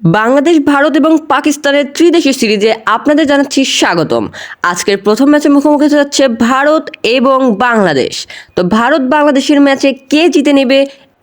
বাংলাদেশ, ভারত এবং পাকিস্তানের ত্রিদেশীয় সিরিজে আপনাদের জানাচ্ছি স্বাগতম। আজকের প্রথম ম্যাচে মুখোমুখি হতে যাচ্ছে ভারত এবং বাংলাদেশ। তো ভারত বাংলাদেশের ম্যাচে কে জিতে নেবে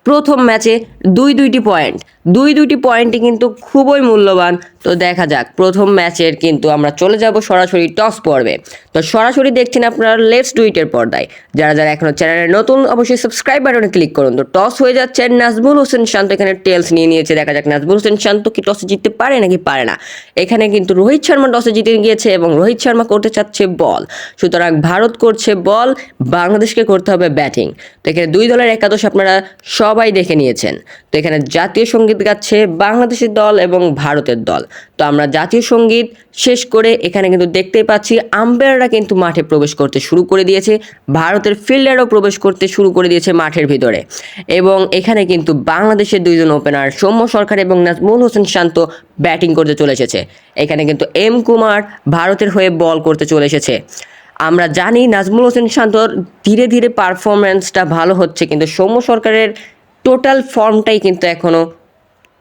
প্রথম ম্যাচে দুই দুইটি পয়েন্ট। দুই দুইটি পয়েন্টই কিন্তু খুবই মূল্যবান। তো দেখা যাক, প্রথম ম্যাচের কিন্তু আমরা চলে যাব সরাসরি টস পর্বে। তো সরাসরি দেখছেন আপনারা লেটস ডুইটের পর্দায়। যারা যারা এখনও চ্যানেলে নতুন, অবশ্যই সাবস্ক্রাইব বাটনে ক্লিক করুন। তো টস হয়ে যাচ্ছে, নাজমুল হোসেন শান্ত এখানে টেলস নিয়ে নিয়েছে। দেখা যাক, নাজমুল হোসেন শান্ত কি টসে জিততে পারে নাকি পারে না। এখানে কিন্তু রোহিত শর্মা টসে জিতে গিয়েছে এবং রোহিত শর্মা করতে চাচ্ছে বল। সুতরাং ভারত করছে বল, বাংলাদেশকে করতে হবে ব্যাটিং। তো এখানে দুই দলের একাদশ আপনারা সবাই দেখে নিয়েছেন। তো এখানে জাতীয় সংগীত গাচ্ছে বাংলাদেশের দল এবং ভারতের দল। তো আমরা জাতীয় সংগীত শেষ করে এখানে কিন্তু দেখতেই পাচ্ছি, আম্পায়াররা কিন্তু মাঠে প্রবেশ করতে শুরু করে দিয়েছে। ভারতের ফিল্ডারও প্রবেশ করতে শুরু করে দিয়েছে মাঠের ভিতরে। এবং এখানে কিন্তু বাংলাদেশের দুইজন ওপেনার সৌম্য সরকার এবং নাজমুল হোসেন শান্ত ব্যাটিং করতে চলে এসেছে। এখানে কিন্তু এম কুমার ভারতের হয়ে বল করতে চলে এসেছে। আমরা জানি নাজমুল হোসেন শান্তর ধীরে ধীরে পারফরম্যান্সটা ভালো হচ্ছে, কিন্তু সৌম্য সরকারের টোটাল ফর্মটাই কিন্তু এখনও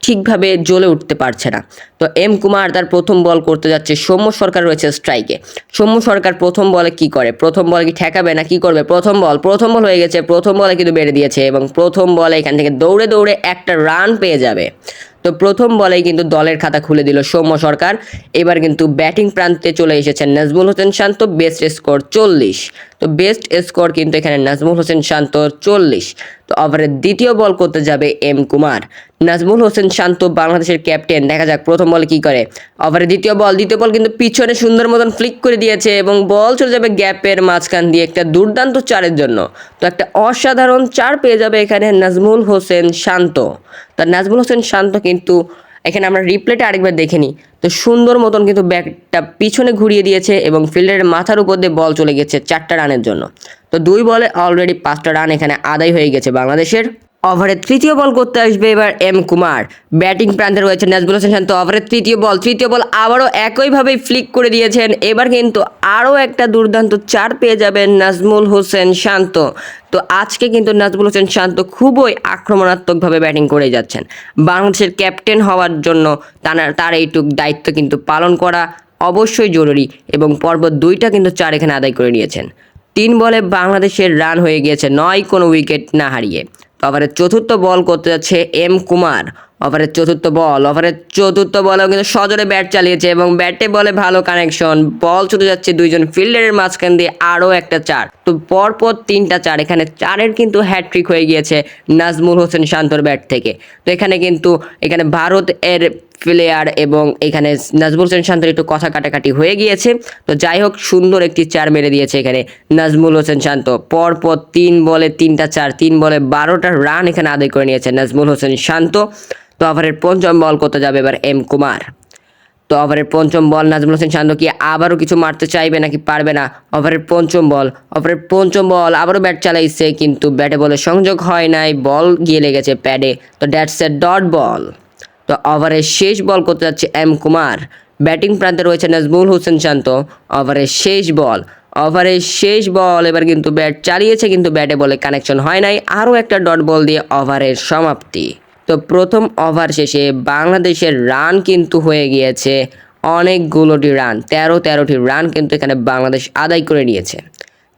ঠিকভাবে জ্বলে উঠতে পারছে না। তো এম কুমার তার প্রথম বল করতে যাচ্ছে, সৌম্য সরকার রয়েছে স্ট্রাইকে। সৌম্য সরকার প্রথম বলে কি করে? প্রথম বলে কি ঠেকাবে না, কি করবে? প্রথম বল প্রথম বল হয়ে গেছে, প্রথম বলে কিন্তু বেড়ে দিয়েছে এবং প্রথম বলে এখান থেকে দৌড়ে দৌড়ে একটা রান পেয়ে যাবে। তো প্রথম বলেই কিন্তু দলের খাতা খুলে দিল সৌম্য সরকার। এবার কিন্তু ব্যাটিং প্রান্তে চলে এসেছেন নাজমুল হোসেন শান্ত, বেস্ট স্কোর চল্লিশ। তো বেস্ট স্কোর কিন্তু এখানে নাজমুল হোসেন শান্ত চল্লিশ। তো ওভারের দ্বিতীয় বল করতে যাবে এম কুমার। নাজমুল হোসেন শান্ত বাংলাদেশের ক্যাপ্টেন দেখা যাক প্রথম বলে কি করে। ওভারের দ্বিতীয় বল দ্বিতীয় বল কিন্তু পিছনে সুন্দর মতন ফ্লিক করে দিয়েছে এবং বল চলে যাবে গ্যাপের মাঝখান দিয়ে একটা দুর্দান্ত চারের জন্য। তো একটা অসাধারণ চার পেয়ে যাবে এখানে নাজমুল হোসেন শান্ত। তা নাজমুল হোসেন শান্ত কিন্তু এখানে আমরা রিপ্লেটা আরেকবার দেখে নিই। তো সুন্দর মতন কিন্তু ব্যাগটা পিছনে ঘুরিয়ে দিয়েছে এবং ফিল্ডারের মাথার উপর দিয়ে বল চলে গেছে চারটা রানের জন্য। তো দুই বলে অলরেডি পাঁচটা রান এখানে আদায় হয়ে গেছে বাংলাদেশের। ওভারের তৃতীয় বল করতে আসবে এবার এম কুমার। ব্যাটিং প্রান্তে রয়েছে নাজবুল হোসেন শান্ত। ওভারের তৃতীয় বল তৃতীয় বল আবারও একইভাবেই ফ্লিক করে দিয়েছেন। এবার কিন্তু আরও একটা দুর্দান্ত চার পেয়ে যাবেন নাজমুল হোসেন শান্ত। তো আজকে কিন্তু নাজমুল হোসেন শান্ত খুবই আক্রমণাত্মকভাবে ব্যাটিং করে যাচ্ছেন। বাংলাদেশের ক্যাপ্টেন হওয়ার জন্য তার তার এইটুক দায়িত্ব কিন্তু পালন করা অবশ্যই জরুরি এবং পর্ব দুইটা কিন্তু চার এখানে আদায় করে নিয়েছেন। তিন বলে বাংলাদেশের রান হয়ে গিয়েছে, নয় কোনো উইকেট না হারিয়ে। ওভারের চতুর্থ বল করতে যাচ্ছে এম কুমার। ওভারের চতুর্থ বল, ওভারের চতুর্থ বলেও কিন্তু সজোরে ব্যাট চালিয়েছে এবং ব্যাটে বলে ভালো কানেকশন। বল ছুটে যাচ্ছে দুইজন ফিল্ডারের মাঝখান দিয়ে, আরও একটা চার। তো পরপর তিনটা চার, এখানে চারের কিন্তু হ্যাট্রিক হয়ে গিয়েছে নাজমুল হোসেন শান্তর ব্যাট থেকে। তো এখানে কিন্তু, এখানে ভারত এর প্লেয়ার এবং এখানে নাজমুল হোসেন শান্তর একটু কথা কাটাকাটি হয়ে গিয়েছে। তো যাই হোক, সুন্দর একটি চার মেরে দিয়েছে এখানে নাজমুল হোসেন শান্ত। পরপর তিন বলে তিনটা চার, তিন বলে বারোটা রান এখানে আদায় করে নিয়েছে নাজমুল হোসেন শান্ত। তো ওভারের পঞ্চম বল করতে যাবে এবার এম কুমার? তো ওভারের পঞ্চম বল নাজমুল হোসেন শান্ত কি আবারও কিছু মারতে চাইবে নাকি পারবে না? ওভারের পঞ্চম বল ওভারের পঞ্চম বল আবারও ব্যাট চালাইছে, কিন্তু ব্যাটে বলে সংযোগ হয় নাই, বল গিয়ে লেগেছে প্যাডে। তো দ্যাটস এ ডট বল। তো ওভারের শেষ বল করতে যাচ্ছে এম কুমার। ব্যাটিং প্রান্তে রয়েছে নাজমুল হোসেন শান্ত। ওভারের শেষ বল, ওভারের শেষ বল এবার কিন্তু ব্যাট চালিয়েছে, কিন্তু ব্যাটে বলে কানেকশন হয় নাই। আরও একটা ডট বল দিয়ে ওভারের সমাপ্তি। তো প্রথম ওভার শেষে বাংলাদেশের রান কিন্তু হয়ে গিয়েছে অনেকগুলোটি রান, তেরো তেরোটি রান কিন্তু এখানে বাংলাদেশ আদায় করে নিয়েছে।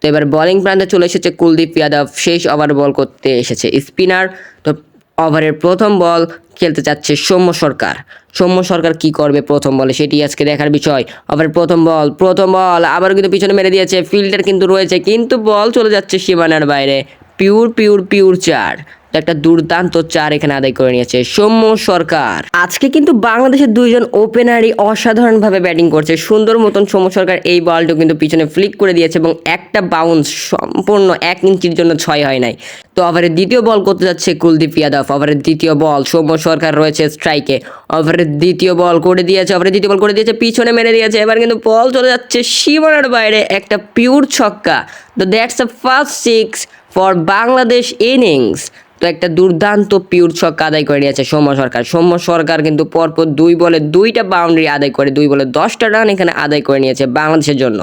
তো এবার বোলিং প্রান্তে চলে এসেছে কুলদীপ যাদব, শেষ ওভার বল করতে এসেছে স্পিনার তো ওভারের প্রথম বল খেলতে চাচ্ছে সৌম্য সরকার। সৌম্য সরকার কি করবে প্রথম বলে সেটি আজকে দেখার বিষয়। ওভারের প্রথম বল প্রথম বল আবার কিন্তু পিছনে মেরে দিয়েছে ফিল্ডার কিন্তু রয়েছে, কিন্তু বল চলে যাচ্ছে সীমানার বাইরে। পিওর পিওর পিওর চার। একটা দুর্দান্ত চার এখানে আদায় করে নিয়েছে সৌম্য সরকার। আজকে কিন্তু বাংলাদেশের দুইজন ওপেনারই অসাধারণভাবে ব্যাটিং করছে। সুন্দর মতন সৌম্য সরকার এই বলটা কিন্তু পিছনে ফ্লিক করে দিয়েছে এবং একটা বাউন্স সম্পূর্ণ এক ইঞ্চির জন্য ছয় হয় নাই। তো ওভারের দ্বিতীয় বল করতে যাচ্ছে কুলদীপ যাদব। ওভারের দ্বিতীয় বল সৌম্য সরকার রয়েছে স্ট্রাইকে ওভারের দ্বিতীয় বল করে দিয়েছে ওভারের দ্বিতীয় বল করে দিয়েছে, পিছনে মেরে দিয়েছে। এবার কিন্তু বল চলে যাচ্ছে সীমানার বাইরে, একটা পিওর ছক্কা। তো that's a first six for Bangladesh innings তো একটা দুর্দান্ত পিওর ছক্কা আদায় করে নিয়েছে সৌম্য সরকার। সৌম্য সরকার কিন্তু পরপর দুই বলে, দুইটা বাউন্ডারি আদায় করে, দুই বলে দশটা রান এখানে আদায় করে নিয়েছে বাংলাদেশের জন্য।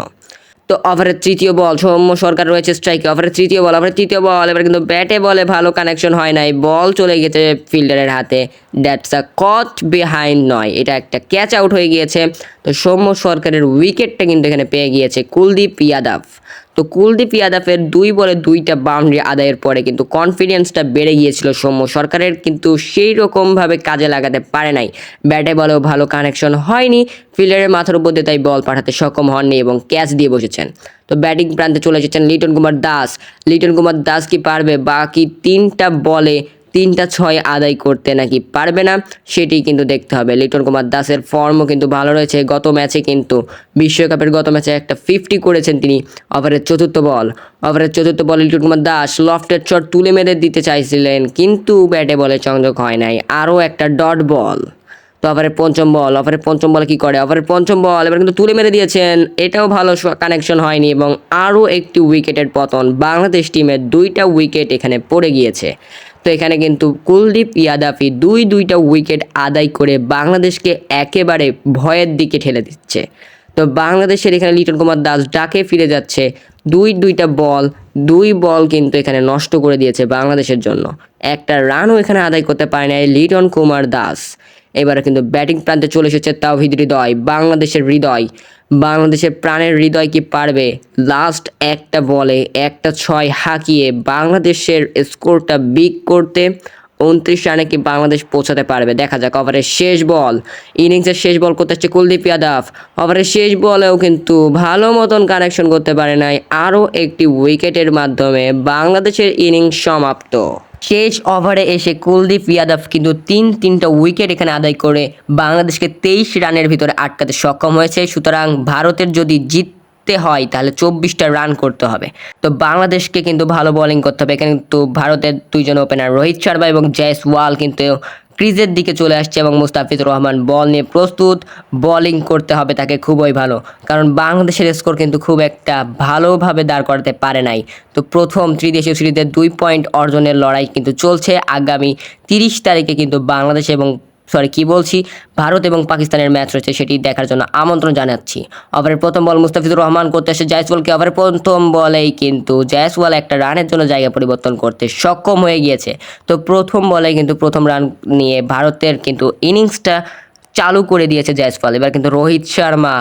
তো ওভারের তৃতীয় বল সৌম্য সরকার রয়েছে স্ট্রাইকে ওভারের তৃতীয় বল ওভারের তৃতীয় বল এবার কিন্তু ব্যাটে বলে ভালো কানেকশন হয় নাই। বল চলে গেছে ফিল্ডারের হাতে। দ্যাটস আ কট বিহাইন্ড নয়। এটা একটা ক্যাচ আউট হয়ে গিয়েছে। তো সৌম্য সরকারের উইকেটটা কিন্তু এখানে পেয়ে গিয়েছে কুলদীপ ইয়াদব তো কুলদীপ ইয়াদাফের দুই বলে দুইটা বাউন্ডারি আদায়ের পরে কিন্তু কনফিডেন্সটা বেড়ে গিয়েছিল সৌম্য সরকারের, কিন্তু সেই রকমভাবে কাজে লাগাতে পারে নাই। ব্যাটে বলেও ভালো কানেকশন হয়নি ফিল্ডারের মাথার উপর দিয়ে তাই বল পাঠাতে সক্ষম হননি এবং ক্যাচ দিয়ে বসেছেন। তো ব্যাটিং প্রান্তে চলে এসেছেন লিটন কুমার দাস। লিটন কুমার দাস কি পারবে? বাকি তিনটা বলে তিনটা ছয় আদায় করতে নাকি পারবে না, সেটি কিন্তু দেখতে হবে। লিটন কুমার দাসের ফর্মও কিন্তু ভালো রয়েছে। গত ম্যাচে কিন্তু বিশ্বকাপের গত ম্যাচে একটা ফিফটি করেছেন তিনি ওভারের চতুর্থ বল ওভারের চতুর্থ বল লিটন কুমার দাস লফটের শট তুলে মেরে দিতে চাইছিলেন, কিন্তু ব্যাটে বলে সংযোগ হয় নাই। আরও একটা ডট বল তো ওভারের পঞ্চম বল ওভারের পঞ্চম বল কি করে? ওভারের পঞ্চম বল এবার কিন্তু তুলে মেরে দিয়েছেন। এটাও ভালো কানেকশন হয়নি এবং আরও একটি উইকেটের পতন। বাংলাদেশ টিমের দুইটা উইকেট এখানে পড়ে গিয়েছে। তো এখানে কিন্তু কুলদীপ ইয়াদাফি দুই দুইটা উইকেট আদায় করে বাংলাদেশকে একেবারে ভয়ের দিকে ঠেলে দিচ্ছে। তো বাংলাদেশের এখানে লিটন কুমার দাস ডাকে ফিরে যাচ্ছে। দুই দুইটা বল, দুই বল কিন্তু এখানে নষ্ট করে দিয়েছে বাংলাদেশের জন্য। একটা রানও এখানে আদায় করতে পারে না লিটন কুমার দাস। এবারে কিন্তু ব্যাটিং প্রান্তে চলে এসেছে তাওহিদ হৃদয়, বাংলাদেশের হৃদয়। বাংলাদেশের প্রাণের হৃদয় কি পারবে? লাস্ট একটা বলে, একটা ছয় হাঁকিয়ে বাংলাদেশের স্কোরটা বিগ করতে উনত্রিশ রানে কি বাংলাদেশ পৌঁছাতে পারবে? দেখা যাক ওভারের শেষ বল। ইনিংসের শেষ বল করতে হচ্ছে কুলদীপ ইয়াদব ওভারের শেষ বলেও কিন্তু ভালো মতন কানেকশন করতে পারে নাই। আরও একটি উইকেটের মাধ্যমে বাংলাদেশের ইনিংস সমাপ্ত। শেষ ওভারে এসে কুলদীপ ইয়াদব কিন্তু তিন, তিনটা উইকেট এখানে আদায় করে বাংলাদেশকে তেইশ রানের ভিতরে আটকাতে সক্ষম হয়েছে। সুতরাং ভারতের যদি জিত জিততে হয়, তাহলে চব্বিশটা রান করতে হবে। তো বাংলাদেশকে কিন্তু ভালো বোলিং করতে হবে। এখানে কিন্তু ভারতের দুইজন ওপেনার রোহিত শর্মা এবং জয়সওয়াল কিন্তু ক্রিজের দিকে চলে আসছে এবং মুস্তাফিজুর রহমান বল নিয়ে প্রস্তুত। বলিং করতে হবে তাকে খুবই ভালো। কারণ বাংলাদেশের স্কোর কিন্তু খুব একটা ভালোভাবে দাঁড় করাতে পারে নাই। তো প্রথম ত্রিদেশীয় সিরিজের দুই পয়েন্ট অর্জনের লড়াই কিন্তু চলছে। আগামী তিরিশ তারিখে কিন্তু বাংলাদেশ এবং সরি কি বলছি? ভারত এবং পাকিস্তানের ম্যাচ রয়েছে, সেটি দেখার জন্য আমন্ত্রণ জানাচ্ছি। ওভারের প্রথম বল মুস্তাফিজুর রহমান করতে এসে জায়সওয়ালকে ওভারের প্রথম বলেই কিন্তু জায়সওয়াল একটা রানের জন্য জায়গা পরিবর্তন করতে সক্ষম হয়ে গিয়েছে। তো প্রথম বলে কিন্তু প্রথম রান নিয়ে ভারতের কিন্তু ইনিংসটা চালু করে দিয়েছে জয়সওয়াল এবার কিন্তু রোহিত শর্মা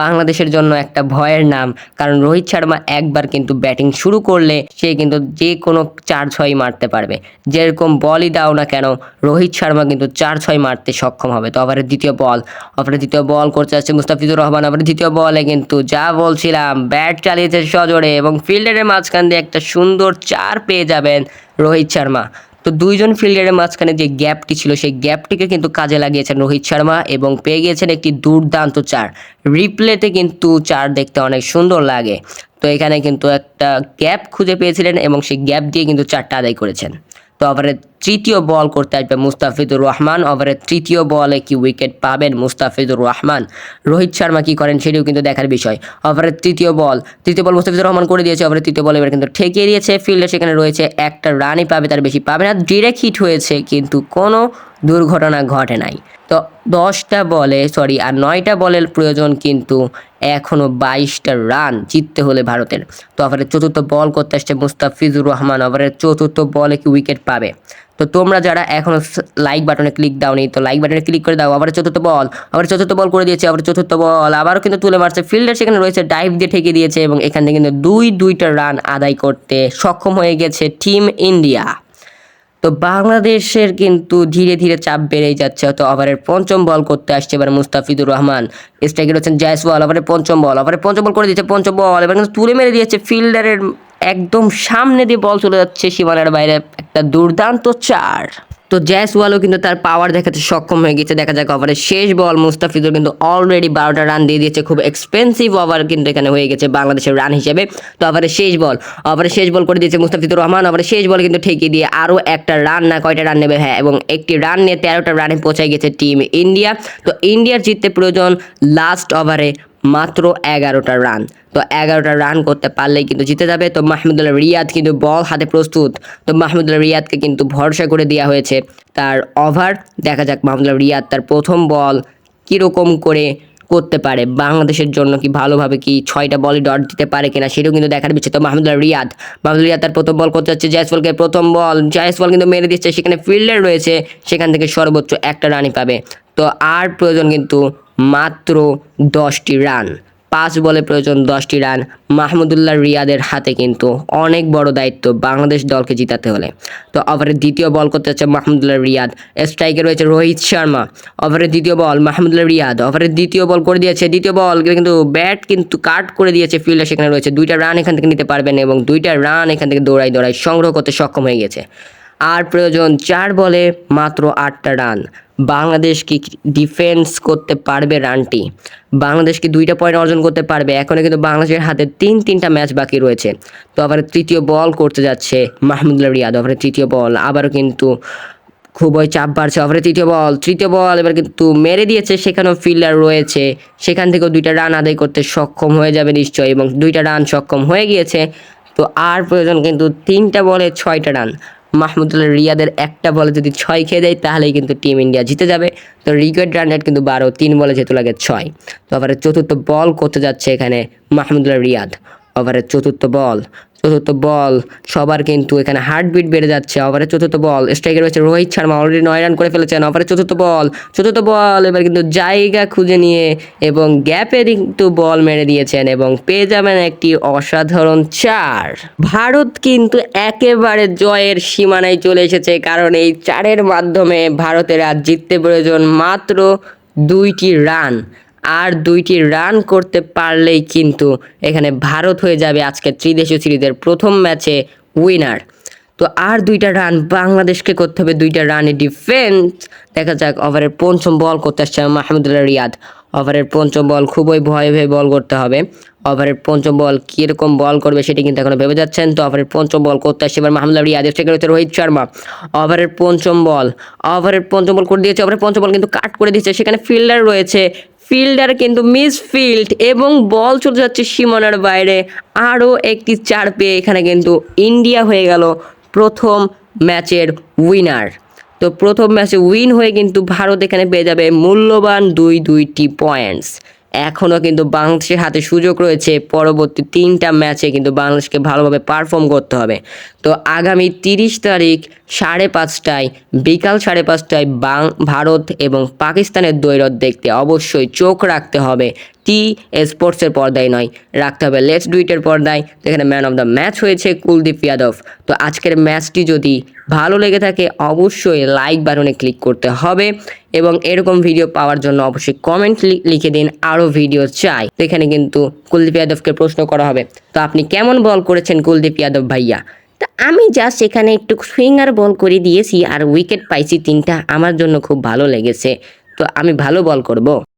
বাংলাদেশের জন্য একটা ভয়ের নাম, কারণ রোহিত শর্মা একবার কিন্তু ব্যাটিং শুরু করলে সে কিন্তু যে কোনো চার ছয় মারতে পারবে। যেরকম বলই দাও না কেন, রোহিত শর্মা কিন্তু চার ছয় মারতে সক্ষম হবে। তো ওভারের দ্বিতীয় বল, ওভারের দ্বিতীয় বল করতে যাচ্ছে মুস্তাফিজুর রহমান। ওভারের দ্বিতীয় বলে কিন্তু যা বলছিলাম, ব্যাট চালিয়েছে সজোরে এবং ফিল্ডারের মাঝখান দিয়ে একটা সুন্দর চার পেয়ে যাবেন রোহিত শর্মা। তো দুইজন ফিল্ডারের মাঝখানে যে গ্যাপটি ছিল, সেই গ্যাপটিকে কিন্তু কাজে লাগিয়েছেন রোহিত শর্মা এবং পেয়ে গিয়েছেন একটি দুর্দান্ত চার। রিপ্লেতে কিন্তু চার দেখতে অনেক সুন্দর লাগে। তো এখানে কিন্তু একটা গ্যাপ খুঁজে পেয়েছিলেন এবং সেই গ্যাপ দিয়ে কিন্তু চারটা আদায় করেছেন। তো ওভারের তৃতীয় বল করতে আসবে মুস্তাফিদুর রহমান। ওভারের তৃতীয় বলে কি উইকেট পাবেন মুস্তাফিদুর রহমান? রোহিত শর্মা কি করেন সেটিও কিন্তু দেখার বিষয়। ওভারের তৃতীয় বল তৃতীয় বল মুস্তাফিদুর রহমান করে দিয়েছে ওভারের তৃতীয় বল এবার কিন্তু ঠেকিয়ে দিয়েছে। ফিল্ডে সেখানে রয়েছে একটা রানই পাবে, তার বেশি পাবে না। ডিরেক্ট হিট হয়েছে, কিন্তু কোনো দুর্ঘটনা ঘটে নাই। তো দশটা বলে সরি আর নয়টা বলের প্রয়োজন কিন্তু এখনও বাইশটা রান জিততে হলে ভারতের। তো ওভারের চতুর্থ বল করতে আসছে মুস্তাফিজুর রহমান ওভারের চতুর্থ বলে কি উইকেট পাবে? তো তোমরা যারা এখনও লাইক বাটনে ক্লিক দাওনি, তো লাইক বাটনে ক্লিক করে দাও, আবার চতুর্থ বল, আবার চতুর্থ বল করে দিয়েছে, আবার চতুর্থ বল, আবারও কিন্তু তুলে মারছে ফিল্ডার সেখানে রয়েছে ডাইভ দিয়ে ঠেকে দিয়েছে এবং এখান থেকে কিন্তু দুই, দুইটা রান আদায় করতে সক্ষম হয়ে গেছে টিম ইন্ডিয়া তো বাংলাদেশের কিন্তু ধীরে ধীরে চাপ বেড়েই যাচ্ছে। হয়তো ওভারের পঞ্চম বল করতে আসছে এবার মুস্তাফিদুর রহমান। স্ট্রাইকার হচ্ছেন জয়সওয়াল ওভারের পঞ্চম বল। ওভারের পঞ্চম বল করে দিয়েছে পঞ্চম বল। এবার কিন্তু তুলে মেরে দিয়েছে ফিল্ডারের একদম সামনে দিয়ে বল চলে যাচ্ছে সীমানার বাইরে। একটা দুর্দান্ত চার। তো জয়সওয়ালও কিন্তু তার পাওয়ার দেখাতে সক্ষম হয়ে গেছে দেখা যাক ওভারের শেষ বল মুস্তাফিজুর কিন্তু অলরেডি বারোটা রান দিয়ে দিয়েছে। খুব এক্সপেন্সিভ ওভার কিন্তু এখানে হয়ে গেছে বাংলাদেশের রান হিসেবে। তো ওভারের শেষ বল ওভারের শেষ বল করে দিয়েছে মুস্তাফিজুর রহমান। ওভারের শেষ বল কিন্তু ঠেকিয়ে দিয়ে আরও একটা রান না, কয়টা রান নেবে? হ্যাঁ এবং একটি রান নিয়ে তেরোটা রানে পৌঁছে গেছে টিম ইন্ডিয়া তো ইন্ডিয়ার জিততে প্রয়োজন লাস্ট ওভারে মাত্র এগারোটা রান তো এগারোটা রান করতে পারলেই কিন্তু জিতে যাবে। তো মাহমুদুল্লাহ রিয়াদ কিন্তু বল হাতে প্রস্তুত। তো মাহমুদুল্লাহ রিয়াদকে কিন্তু ভরসা করে দেওয়া হয়েছে তার ওভার দেখা যাক মাহমুদুল্লাহ রিয়াদ তার প্রথম বল কীরকম করে করতে পারে। বাংলাদেশের জন্য কি ভালোভাবে কি ছয়টা বলে ডট দিতে পারে কিনা সেটাও কিন্তু দেখার বিষয়। তো মাহমুদুল্লাহ রিয়াদ মাহমুদুল্লাহ রিয়াদ তার প্রথম বল করতে যাচ্ছে জয়সওয়ালকে। প্রথম বল জয়সওয়াল কিন্তু মেরে দিচ্ছে। সেখানে ফিল্ডার রয়েছে। সেখান থেকে সর্বোচ্চ একটা রানই পাবে। তো আর প্রয়োজন কিন্তু মাত্র দশটি রান। পাঁচ বলে প্রয়োজন দশটি রান। মাহমুদুল্লাহ রিয়াদের হাতে কিন্তু অনেক বড় দায়িত্ব বাংলাদেশ দলকে জিতাতে হলে। তো ওভারের দ্বিতীয় বল করতে যাচ্ছে মাহমুদুল্লাহ রিয়াদ। স্ট্রাইকে রয়েছে রোহিত শর্মা। ওভারের দ্বিতীয় বল মাহমুদুল্লাহ রিয়াদ। ওভারের দ্বিতীয় বল করে দিয়েছে। দ্বিতীয় বল কিন্তু ব্যাট কিন্তু কাট করে দিয়েছে ফিল্ডার। সেখানে রয়েছে দুইটা রান এখান থেকে নিতে পারবেন এবং দুইটা রান এখান থেকে দৌড়াই দৌড়াই সংগ্রহ করতে সক্ষম হয়ে গেছে আর প্রয়োজন চার বলে মাত্র আটটা রান। বাংলাদেশ কি ডিফেন্স করতে পারবে রানটি? বাংলাদেশ কি দুইটা পয়েন্ট অর্জন করতে পারবে? এখনও কিন্তু বাংলাদেশের হাতে তিন, তিনটা ম্যাচ বাকি রয়েছে। তো আবার তৃতীয় বল করতে যাচ্ছে মাহমুদুল্লাহ রিয়াদ ওভারের তৃতীয় বল আবারও কিন্তু খুবই চাপ বাড়ছে ওভারে তৃতীয় বল তৃতীয় বল এবার কিন্তু মেরে দিয়েছে, সেখানেও ফিল্ডার রয়েছে। সেখান থেকেও দুইটা রান আদায় করতে সক্ষম হয়ে যাবে নিশ্চয়ই এবং দুইটা রান সক্ষম হয়ে গিয়েছে। তো আর প্রয়োজন কিন্তু তিনটা বলে ছয়টা রান মাহমুদুল্লাহ রিয়াদের একটা বলে যদি ছয় খেয়ে দেয়, তাহলেই কিন্তু টিম ইন্ডিয়া জিতে যাবে। তো রিকোয়েড রান রেট কিন্তু বারো, তিন বলে যেহেতু লাগে ছয়। তো আবার চতুর্থ বল করতে যাচ্ছে এখানে মাহমুদুল্লাহ রিয়াদ। ওভারের চতুর্থ বল চতুর্থ বল, সবার কিন্তু এখানে হার্টবিট বেড়ে যাচ্ছে ওভারের চতুর্থ বল স্ট্রাইকার রয়েছে রোহিত শর্মা অলরেডি নয় রান করে ফেলেছেন ওভারের চতুর্থ বল চতুর্থ বল, এবার কিন্তু জায়গা খুঁজে নিয়ে এবং গ্যাপে কিন্তু বল মেরে দিয়েছেন এবং পেয়ে যাবেন একটি অসাধারণ চার। ভারত কিন্তু একেবারে জয়ের সীমানায় চলে এসেছে, কারণ এই চারের মাধ্যমে ভারতের আজ জিততে প্রয়োজন মাত্র দুইটি রান আর দুইটি রান করতে পারলেই কিন্তু এখানে ভারত হয়ে যাবে আজকে ত্রিদেশীয় সিরিজের প্রথম ম্যাচে উইনার তো আর দুইটা রান বাংলাদেশকে করতে হবে, দুইটা রানে ডিফেন্স দেখা যাক ওভারের পঞ্চম বল করতে আসছে মাহমুদুল্লাহ রিয়াদ। ওভারের পঞ্চম বল খুবই ভয়ে ভয়ে বল করতে হবে। ওভারের পঞ্চম বল কীরকম বল করবে সেটি কিন্তু এখনও ভেবে যাচ্ছেন। তো ওভারের পঞ্চম বল করতে আসছে এবার মাহমুদুল্লাহ রিয়াদ। থেকে রয়েছে রোহিত শর্মা। ওভারের পঞ্চম বল ওভারের পঞ্চম বল করে দিয়েছে। ওভারের পঞ্চম বল কিন্তু কাট করে দিয়েছে। সেখানে ফিল্ডার রয়েছে ফিল্ডার কিন্তু মিস ফিল্ড এবং বল চলে যাচ্ছে সীমানার বাইরে। আরও একটি চার পেয়ে এখানে কিন্তু ইন্ডিয়া হয়ে গেল প্রথম ম্যাচের উইনার। তো প্রথম ম্যাচে উইন হয়ে কিন্তু ভারত এখানে পেয়ে যাবে মূল্যবান দুই দুইটি পয়েন্টস এখনও কিন্তু বাংলাদেশের হাতে সুযোগ রয়েছে। পরবর্তী তিনটা ম্যাচে কিন্তু বাংলাদেশকে ভালোভাবে পারফর্ম করতে হবে। তো আগামী তিরিশ তারিখ সাড়ে পাঁচটায়, বিকাল সাড়ে পাঁচটায় বাং ভারত এবং পাকিস্তানের দৈরত দেখতে অবশ্যই চোখ রাখতে হবে। টি স্পোর্টসের পর্দায় নয়। রাখতে হবে লেটস ডুইটের পর্দায়। যেখানে ম্যান অফ দ্য ম্যাচ হয়েছে কুলদীপ যাদব। তো আজকের ম্যাচটি যদি ভালো লেগে থাকে, অবশ্যই লাইক বাটনে ক্লিক করতে হবে এবং এরকম ভিডিও পাওয়ার জন্য অবশ্যই কমেন্ট লিখে দিন, আরও ভিডিও চাই। তো এখানে কিন্তু কুলদীপ যাদবকে প্রশ্ন করা হবে, তো আপনি কেমন বল করেছেন কুলদীপ যাদব ভাইয়া? তা আমি জাস্ট এখানে একটু সুইঙ্গার বল করে দিয়েছি, আর উইকেট পাইছি তিনটা। আমার জন্য খুব ভালো লেগেছে। তো আমি ভালো বল করব।